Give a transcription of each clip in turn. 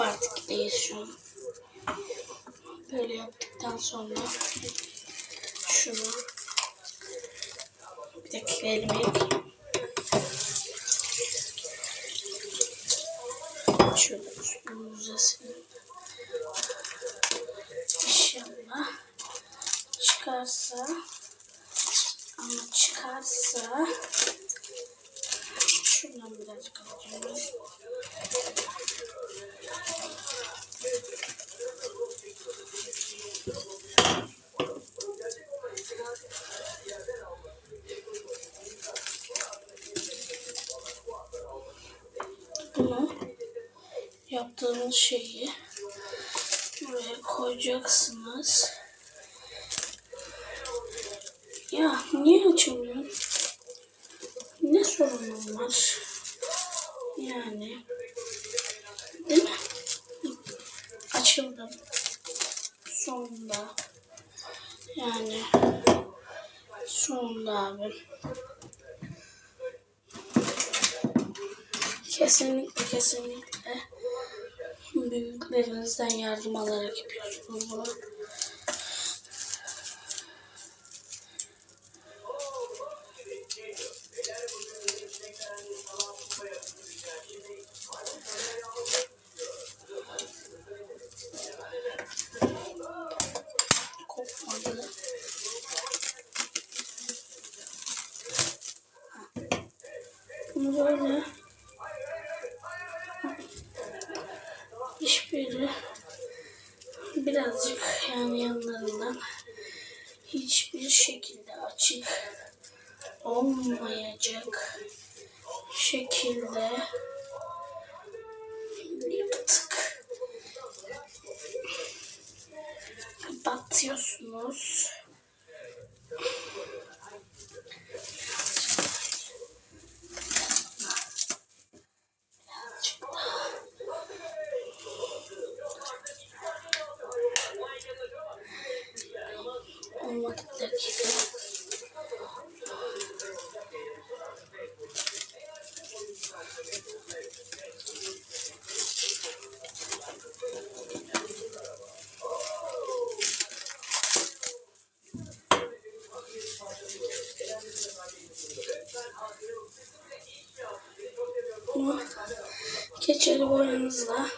Part 2'deyiz şu an. Böyle yaptıktan sonra şunu bir dakika elime yıkayayım. Şöyle üstümüze silin. İnşallah çıkarsa ama çıkarsa şuradan birazcık alacağım. Bunu yaptığımız şeyi buraya koyacaksınız. Ya niye açamıyorum? Ne sorunum var? Yani değil mi? Açıldım. Sonunda. Yani sonunda abi. Kesinlikle kesinlikle büyüklerinizden yardım alarak yapıyorsunuz bunu. Kopmadı. Bunu böyle hiçbiri birazcık yani yanlarından hiçbir şekilde açık olmayacak şekilde yaptık. Batıyorsunuz. Birazcık daha. Olmadı bir dakika. Bunu keçeli boyanızla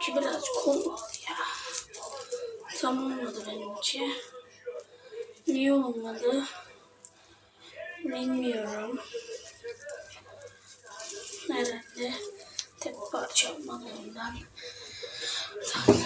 ki birazcık olmadı ya. Tam olmadı benimki. Niye olmadı? Bilmiyorum. Herhalde tek parça olmadığından. Hemen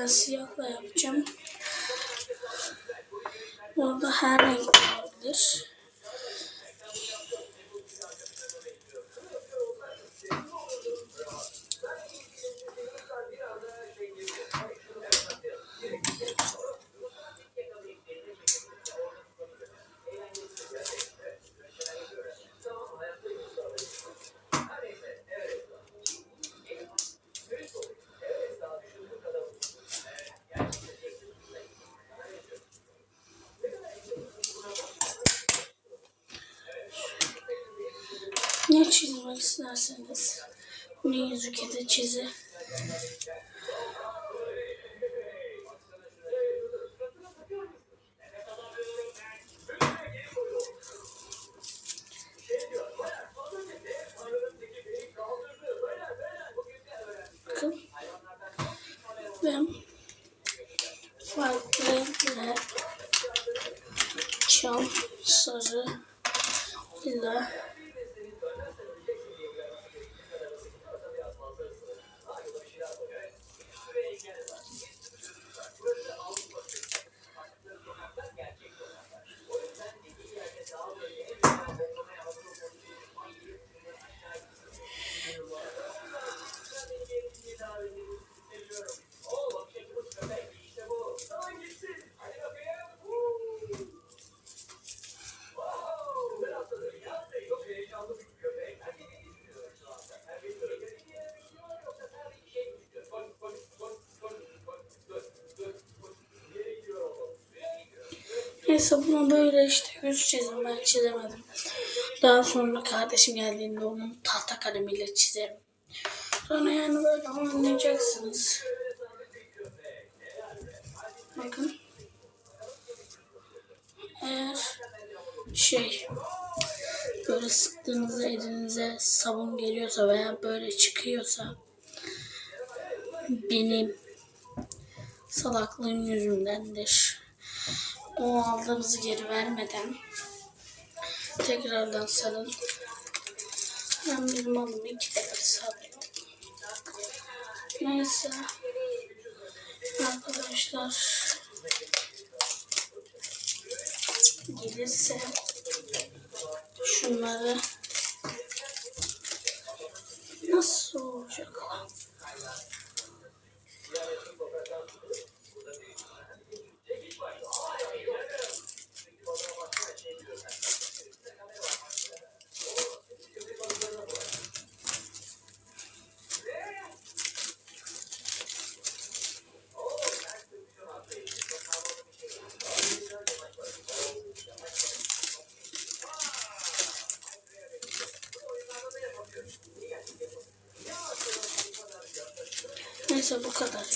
ben siyahla yapacağım. Orada her renk olabilir. Ne çizmek isterseniz yüzüke de çizi. Bakın. Ben farklı renkler çam sarı ile Neyse bunu böyle işte yüz çizim ben çizemedim. Daha sonra kardeşim geldiğinde onun tahta kalemiyle çizerim. Sonra yani böyle anlayacaksınız. Bakın. Eğer şey böyle sıktığınızda elinize sabun geliyorsa veya böyle çıkıyorsa benim salaklığım yüzündendir. O aldığınızı geri vermeden tekrardan salın. Ben benim malımı iki kere salıyorum. Neyse. Arkadaşlar gelirse şunları nasıl olacak Neyse bu kadar.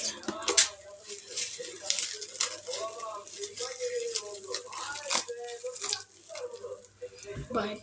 bay.